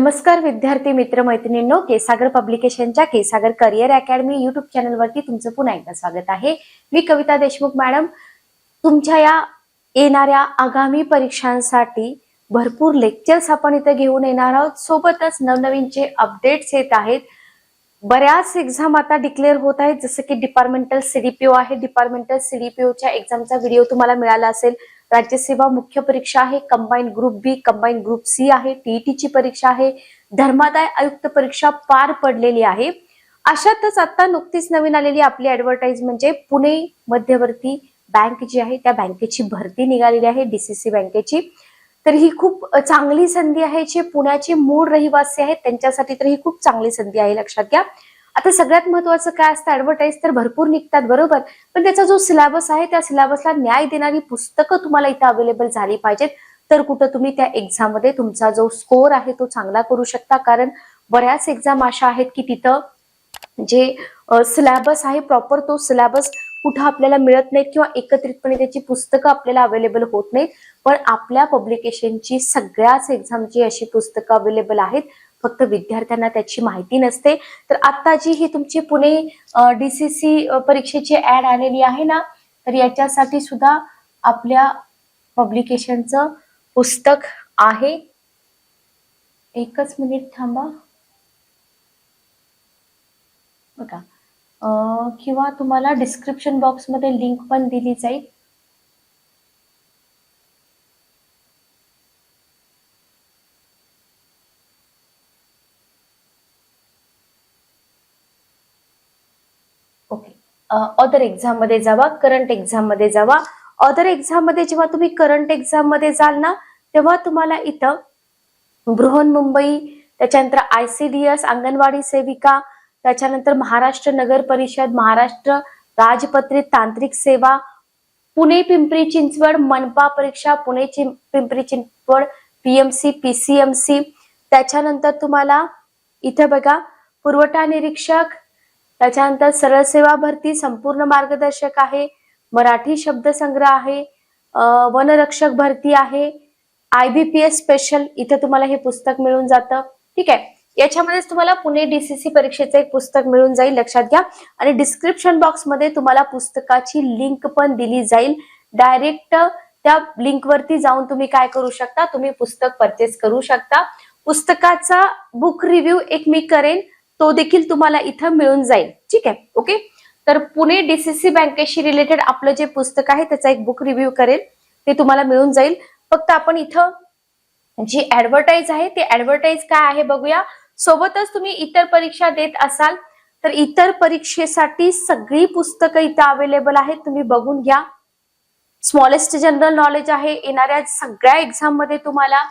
नमस्कार विद्यार्थी मित्र मैत्रिणींनो केसागर पब्लिकेशनच्या केसागर करिअर अकॅडमी युट्यूब चॅनलवरती तुमचं पुन्हा एकदा स्वागत आहे. मी कविता देशमुख मॅडम. तुमच्या या येणाऱ्या आगामी परीक्षांसाठी भरपूर लेक्चर्स आपण इथे घेऊन येणार आहोत. सोबतच नवनवीनचे अपडेट्स येत आहेत बऱ्याच एक्झाम आता डिक्लेअर होत आहेत. जसं की डिपार्टमेंटल सीडीपीओ आहे. डिपार्टमेंटल सीडीपीओच्या एक्झामचा व्हिडिओ तुम्हाला मिळाला असेल. राज्यसेवा मुख्य परीक्षा आहे. Combine group B combine group C आहे. टीईटीची परीक्षा आहे. धर्मादाय आयुक्त परीक्षा पार पडलेली आहे. अशातच आता नुकतीच नवीन आलेली आपली ऍडव्हर्टाईज म्हणजे पुणे मध्यवर्ती बँक जी आहे त्या बँकेची भरती निघालेली आहे. डीसीसी बँकेची तर ही खूप चांगली संधी आहे. जे पुण्याचे मूळ रहिवासी आहेत त्यांच्यासाठी तर ही खूप चांगली संधी आहे लक्षात घ्या. आता सगळ्यात महत्वाचं काय असतं ऍडव्हर्टाईज तर भरपूर निघतात बरोबर. पण त्याचा जो सिलेबस आहे त्या सिलेबसला न्याय देणारी पुस्तकं तुम्हाला इथं अवेलेबल झाली पाहिजेत. तर कुठं तुम्ही त्या एक्झाममध्ये तुमचा जो स्कोअर आहे तो चांगला करू शकता. कारण बऱ्याच एक्झाम अशा आहेत की तिथं जे सिलेबस आहे प्रॉपर तो सिलेबस कुठं आपल्याला मिळत नाहीत किंवा एकत्रितपणे त्याची पुस्तकं आपल्याला अवेलेबल होत नाहीत. पण आपल्या पब्लिकेशनची सगळ्याच एक्झामची अशी पुस्तकं अवेलेबल आहेत. फक्त विद्यार्थ्यांना त्याची माहिती नसते. तर आता जी ही तुमची पुणे डीसीसी परीक्षेची ऍड आलेली आहे ना तर याच्यासाठी सुद्धा आपल्या पब्लिकेशनचं पुस्तक आहे. एकच मिनिट थांबा. बघा. किंवा तुम्हाला डिस्क्रिप्शन बॉक्समध्ये लिंक पण दिली जाईल. ओके अदर एक्झाममध्ये जावा करंट एक्झाममध्ये जावा. अदर एक्झाममध्ये जेव्हा तुम्ही करंट एक्झाममध्ये जाल ना तेव्हा तुम्हाला इथं बृहन्मुंबई त्याच्यानंतर आयसीडीएस अंगणवाडी सेविका त्याच्यानंतर महाराष्ट्र नगर परिषद महाराष्ट्र राजपत्रित तांत्रिक सेवा पुणे पिंपरी चिंचवड मनपा परीक्षा पुणे पिंपरी चिंचवड पीएमसी पीसीएमसी त्याच्यानंतर तुम्हाला इथे बघा पुरवठा निरीक्षक त्याच्यानंतर सरळ सेवा भरती संपूर्ण मार्गदर्शक आहे मराठी शब्दसंग्रह आहे वनरक्षक भरती आहे आयबीपीएस स्पेशल इथे तुम्हाला हे पुस्तक मिळून जातं. ठीक आहे. याच्यामध्येच तुम्हाला पुणे डीसीसी परीक्षेचं एक पुस्तक मिळून जाईल लक्षात घ्या. आणि डिस्क्रिप्शन बॉक्समध्ये तुम्हाला पुस्तकाची लिंक पण दिली जाईल. डायरेक्ट त्या लिंकवरती जाऊन तुम्ही काय करू शकता? तुम्ही पुस्तक परचेस करू शकता. पुस्तकाचा बुक रिव्ह्यू एक मी करेन. तो देखील तुम्हाला इथं मिळून जाईल. ठीक आहे? ओके तर पुणे डीसीसी बँकेशी रिलेटेड आपलं जे पुस्तक आहे त्याचा एक बुक रिव्ह्यू करेल. ते तुम्हाला मिळून जाईल. फक्त आपण इथं जी ऍडव्हर्टाईज आहे ती ऍडव्हर्टाईज काय आहे बघूया. सोबतच तुम्ही इतर परीक्षा देत असाल तर इतर परीक्षेसाठी सगळी पुस्तकं इथं अवेलेबल आहेत तुम्ही बघून घ्या. स्मॉलेस्ट जनरल नॉलेज आहे येणाऱ्या सगळ्या एक्झाममध्ये तुम्हाला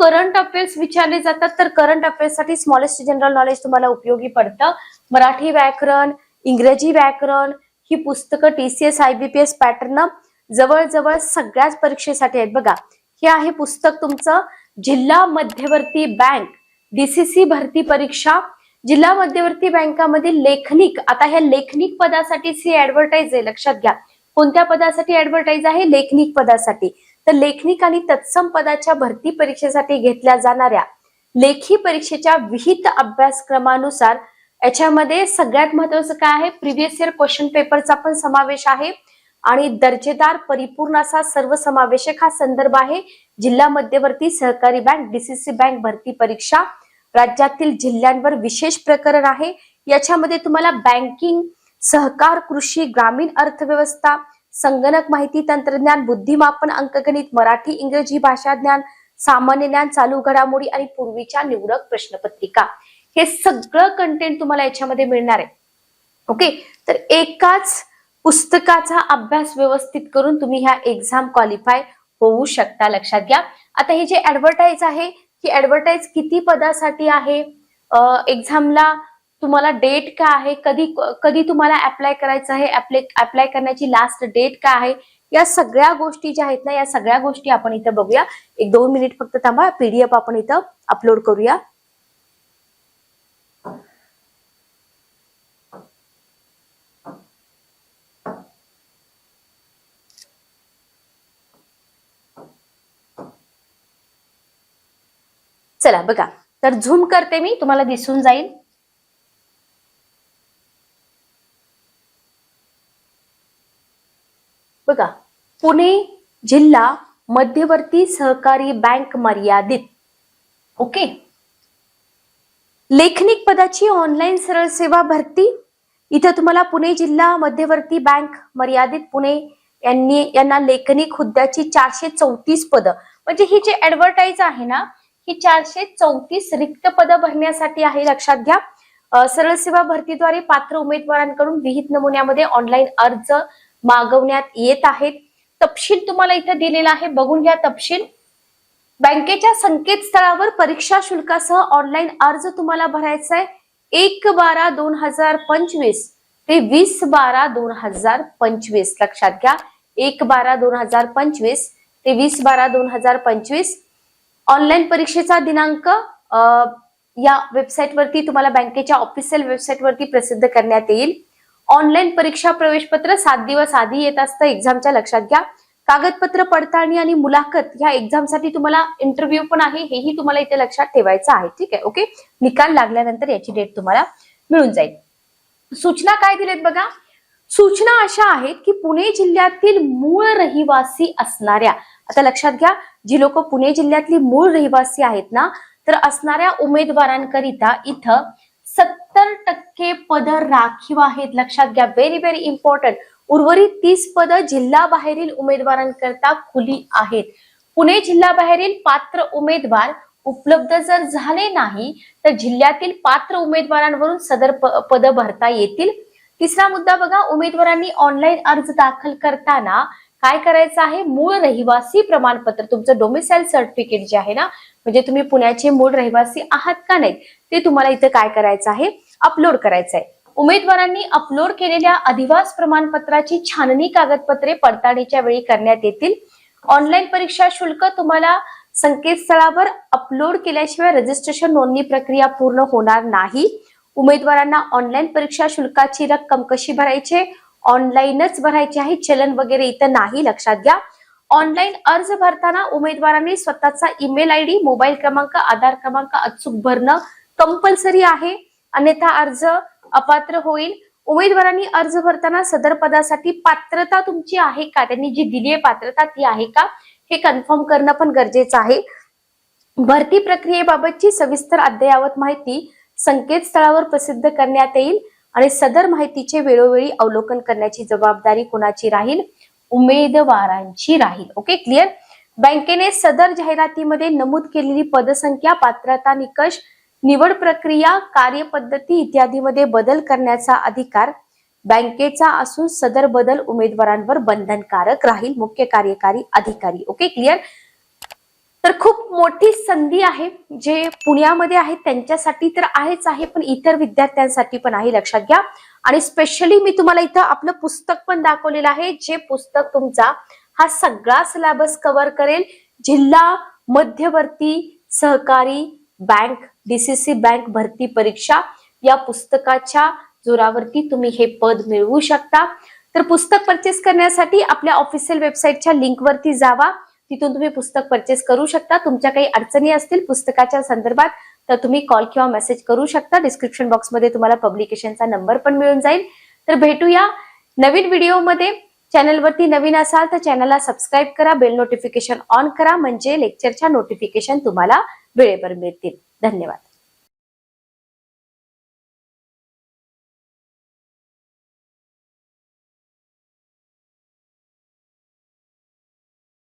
करंट अफेअर्स विचारले जातात तर करंट अफेअर्ससाठी स्मॉलेस्ट जनरल नॉलेज तुम्हाला उपयोगी पडतं. मराठी व्याकरण इंग्रजी व्याकरण ही पुस्तकं टीसीएस आयबीपीएस पॅटर्न जवळजवळ सगळ्याच परीक्षेसाठी आहेत. बघा हे आहे पुस्तक तुमचं. जिल्हा मध्यवर्ती बँक डीसीसी भरती परीक्षा. जिल्हा मध्यवर्ती बँकामधील लेखनिक आता ह्या लेखनिक पदासाठीच ही ऍडव्हर्टाईज आहे लक्षात घ्या. कोणत्या पदासाठी ऍडव्हर्टाईज आहे? लेखनिक पदासाठी. तर लेखनिक आणि तत्सम पदाच्या भरती परीक्षेसाठी घेतल्या जाणाऱ्या लेखी परीक्षेच्या विहित अभ्यासक्रमानुसार याच्यामध्ये सगळ्यात महत्वाचं काय आहे? प्रिव्हियस इयर क्वेश्चन पेपरचा पण समावेश आहे. आणि दर्जेदार परिपूर्ण असा सर्वसमावेशक हा संदर्भ आहे. जिल्हा मध्यवर्ती सहकारी बँक डीसीसी बँक भरती परीक्षा. राज्यातील जिल्ह्यांवर विशेष प्रकरण आहे. याच्यामध्ये तुम्हाला बँकिंग सहकार कृषी ग्रामीण अर्थव्यवस्था संगणक माहिती तंत्रज्ञान बुद्धिमापन अंकगणित मराठी इंग्रजी भाषा ज्ञान सामान्य ज्ञान चालू घडामोडी आणि पूर्वीच्या निवडक प्रश्नपत्रिका. हे सगळं कंटेंट तुम्हाला याच्यामध्ये मिळणार आहे. ओके तर एकाच पुस्तकाचा अभ्यास व्यवस्थित करून तुम्ही ह्या एक्झाम क्वालिफाय होऊ शकता लक्षात घ्या. आता हे जे ऍडव्हर्टाईज आहे ही ऍडव्हर्टाईज किती पदासाठी आहे? एक्झामला तुम्हाला डेट काय आहे? कधी कधी तुम्हाला अप्लाय करायचं आहे? अप्लाय करण्याची लास्ट डेट काय आहे? या सगळ्या गोष्टी ज्या आहेत ना या सगळ्या गोष्टी आपण इथं बघूया. एक दोन मिनिट फक्त थांबा. पीडीएफ आपण इथं अपलोड करूया. चला बघा. तर झूम करते मी तुम्हाला दिसून जाईल. बघा पुणे जिल्हा मध्यवर्ती सहकारी बँक मर्यादित. ओके? लेखनिक पदाची ऑनलाईन सरळ सेवा भरती. इथं तुम्हाला पुणे जिल्हा मध्यवर्ती बँक मर्यादित पुणे यांनी यांना लेखनिक हुद्द्याची चारशे चौतीस पद. म्हणजे ही जी ऍडव्हर्टाईज आहे ना ही चारशे चौतीस रिक्त पद भरण्यासाठी आहे लक्षात घ्या. सरळ सेवा भरतीद्वारे पात्र उमेदवारांकडून विहित नमुन्यामध्ये ऑनलाईन अर्ज मागवण्यात येत आहेत. तपशील तुम्हाला इथं दिलेला आहे. बघून घ्या तपशील. बँकेच्या संकेतस्थळावर परीक्षा शुल्कासह ऑनलाईन अर्ज तुम्हाला भरायचा आहे. एक बारा दोन हजार पंचवीस ते वीस बारा दोन हजार पंचवीस. लक्षात घ्या. एक बारा दोन हजार पंचवीस ते वीस बारा दोन हजार पंचवीस ऑनलाईन परीक्षेचा दिनांक या वेबसाईटवरती तुम्हाला बँकेच्या ऑफिशियल वेबसाईटवरती प्रसिद्ध करण्यात येईल. ऑनलाईन परीक्षा प्रवेशपत्र सात दिवस आधी येत असतं एक्झामच्या लक्षात घ्या. कागदपत्र पडताळणी आणि मुलाखत ह्या एक्झामसाठी तुम्हाला इंटरव्ह्यू पण आहे हेही तुम्हाला इथे लक्षात ठेवायचं आहे. ठीक आहे ओके? निकाल लागल्यानंतर याची डेट तुम्हाला मिळून जाईल. सूचना काय दिलेत बघा? सूचना अशा आहेत की पुणे जिल्ह्यातील मूळ रहिवासी असणाऱ्या आता लक्षात घ्या जी लोक पुणे जिल्ह्यातली मूळ रहिवासी आहेत ना तर असणाऱ्या उमेदवारांकरिता इथं सत्तर टक्के पद राखीव आहेत. लक्षात घ्या व्हेरी व्हेरी इम्पॉर्टंट उर्वरित तीस पद जिल्हाबाहेरील उमेदवारांकरता खुली आहेत. पुणे जिल्हाबाहेरील पात्र उमेदवार उपलब्ध जर झाले नाही तर जिल्ह्यातील पात्र उमेदवारांवरून सदर पद भरता येतील. तिसरा मुद्दा बघा उमेदवारांनी ऑनलाईन अर्ज दाखल करताना काय करायचं आहे? मूळ रहिवासी प्रमाणपत्र. तुमचं डोमिसाईल सर्टिफिकेट जे आहे ना म्हणजे तुम्ही पुण्याचे मूळ रहिवासी आहात का नाही ते तुम्हाला इथं काय करायचं आहे? अपलोड करायचं आहे. उमेदवारांनी अपलोड केलेल्या अधिवास प्रमाणपत्राची छाननी कागदपत्रे पडताळणीच्या वेळी करण्यात येतील. ऑनलाईन परीक्षा शुल्क तुम्हाला संकेतस्थळावर अपलोड केल्याशिवाय रजिस्ट्रेशन नोंदणी प्रक्रिया पूर्ण होणार नाही. उमेदवारांना ऑनलाईन परीक्षा शुल्काची रक्कम कशी भरायची? ऑनलाईनच भरायची आहे. चलन वगैरे इथं नाही लक्षात घ्या. ऑनलाईन अर्ज भरताना उमेदवारांनी स्वतःचा ईमेल आय डी मोबाईल क्रमांक आधार क्रमांक अचूक भरणं कंपल्सरी आहे. अन्यथा अर्ज अपात्र होईल. उमेदवारांनी अर्ज भरताना सदर पदासाठी पात्रता तुमची आहे का? त्यांनी जी दिली आहे पात्रता ती आहे का? हे कन्फर्म करणं पण गरजेचं आहे. भरती प्रक्रियेबाबतची सविस्तर अद्ययावत माहिती संकेतस्थळावर प्रसिद्ध करण्यात येईल. आणि सदर माहितीचे वेळोवेळी अवलोकन करण्याची जबाबदारी कोणाची राहील? उमेदवारांची राहील. ओके क्लिअर बँकेने सदर जाहिरातीमध्ये नमूद केलेली पदसंख्या पात्रता निकष निवड प्रक्रिया कार्यपद्धती इत्यादीमध्ये बदल करण्याचा अधिकार बँकेचा असून सदर बदल उमेदवारांवर बंधनकारक राहील मुख्य कार्यकारी अधिकारी. ओके क्लिअर तर खूप मोठी संधी आहे जे पुण्यामध्ये आहेत त्यांच्यासाठी तर आहेच आहे पण इतर विद्यार्थ्यांसाठी पण आहे लक्षात घ्या. आणि स्पेशली मी तुम्हाला इथं आपलं पुस्तक पण दाखवलेलं आहे जे पुस्तक तुमचा हा सगळा सिलेबस कव्हर करेल. जिल्हा मध्यवर्ती सहकारी बँक डीसीसी बँक भरती परीक्षा. या पुस्तकाच्या जोरावरती तुम्ही हे पद मिळवू शकता. तर पुस्तक परचेस करण्यासाठी आपल्या ऑफिशियल वेबसाईटच्या लिंकवरती जावा. तिथून तुम्ही पुस्तक परचेस करू शकता. तुमच्या काही अडचणी असतील पुस्तकाच्या संदर्भात तर तुम्ही कॉल किंवा मेसेज करू शकता. डिस्क्रिप्शन बॉक्समध्ये तुम्हाला पब्लिकेशनचा नंबर पण मिळून जाईल. तर भेटूया नवीन व्हिडिओमध्ये चॅनलवरती नवीन असाल तर चॅनलला सबस्क्राईब करा बेल नोटिफिकेशन ऑन करा म्हणजे लेक्चरच्या नोटिफिकेशन तुम्हाला वेळेवर मिळतील. धन्यवाद.